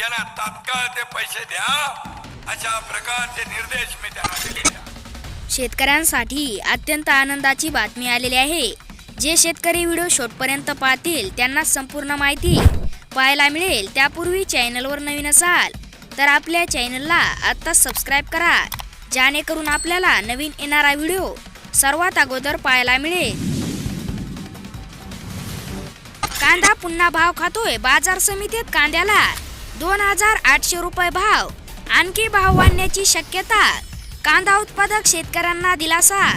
याला तात्काळ ते पैसे द्या अशा प्रकारचे निर्देश मी त्यांना दिले शेतकऱ्यांसाठी अत्यंत आनंदाची बातमी आलेली आहे. जे शेतकरी व्हिडिओ शेवटपर्यंत पाहतील त्यांना संपूर्ण माहिती पाहायला मिळेल. त्यापूर्वी चॅनलवर नवीन असाल तर आपल्या चॅनलला आत्ताच सबस्क्राईब करा. जेणेकरून आपल्याला नवीन येणारा व्हिडिओ सर्वात अगोदर पाहायला मिळेल. कांदा पुन्हा भाव खातोय. बाजार समितीत कांद्याला दोन हजार आठशे रुपये भाव. आणखी भाव वाढण्याची शक्यता. कांदा उत्पादक शेतकऱ्यांना दिलासा.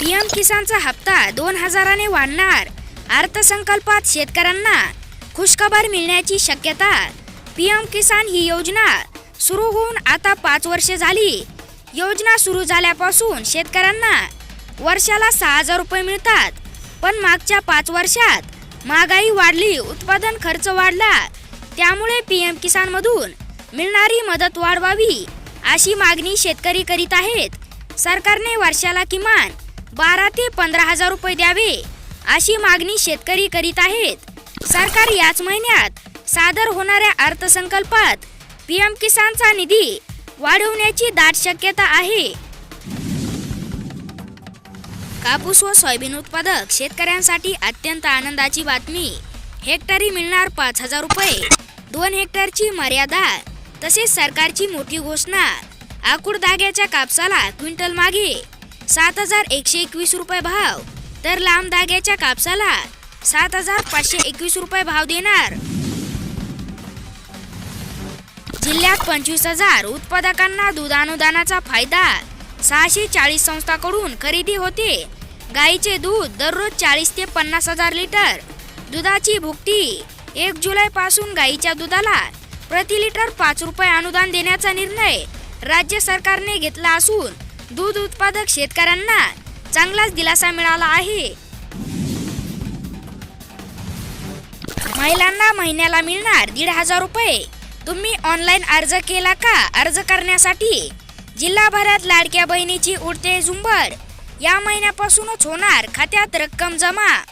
पीएम किसानचा हप्ता दोन हजाराने वाढणार. अर्थसंकल्पात शेतकऱ्यांना खुशखबर मिळण्याची शक्यता. पीएम किसान ही योजना सुरू होऊन आता पाच वर्षे झाली. योजना सुरू झाल्यापासून शेतकऱ्यांना वर्षाला सहा हजार रुपये मिळतात. पण मागच्या पाच वर्षात महागाई वाढली उत्पादन खर्च वाढला त्यामुळे पीएम किसान मधून मिळणारी मदत वाढवावी अशी मागणी शेतकरी करीत आहेत. सरकारने वर्षाला किमान बारा ते पंधरा हजार रुपये द्यावे अशी मागणी शेतकरी करीत आहेत. सरकार याच महिन्यात सादर होणाऱ्या अर्थसंकल्पात पी एम किसानचा निधी वाढवण्याची दाट शक्यता आहे. कापूस व सोयाबीन उत्पादक शेतकऱ्यांसाठी अत्यंत आनंदाची बातमी. हेक्टरी मिळणार पाच हजार रुपये. दोन हेक्टरची मर्यादा. तसेच सरकारची मोठी घोषणा. आकुड धाग्याच्या कापसाला क्विंटल मागे. सात हजार एकशे एकवीस रुपये भाव. तर लांब धाग्याच्या कापसाला सात हजार पाचशे एकवीस रुपये भाव देणार. जिल्ह्यात पंचवीस हजार उत्पादकांना दूध अनुदानाचा फायदा. सहाशे चाळीस संस्थांकडून खरेदी होते. गाईचे दूध दररोज चाळीस ते पन्नास हजार लिटर. दुधाची भुकटी. एक जुलै पासून गाईच्या दुधाला प्रति लिटर पाच रुपये अनुदान देण्याचा निर्णय राज्य सरकारने घेतला असून दूध उत्पादक शेतकऱ्यांना चांगलाच दिलासा मिळाला आहे. महिलांना महिन्याला मिळणार दीड हजार रुपये. तुम्ही ऑनलाईन अर्ज केला का? अर्ज करण्यासाठी जिल्हाभरात लाडक्या बहिणीची उडते झुंबर या महिन्यापासूनच होणार खात्यात रक्कम जमा.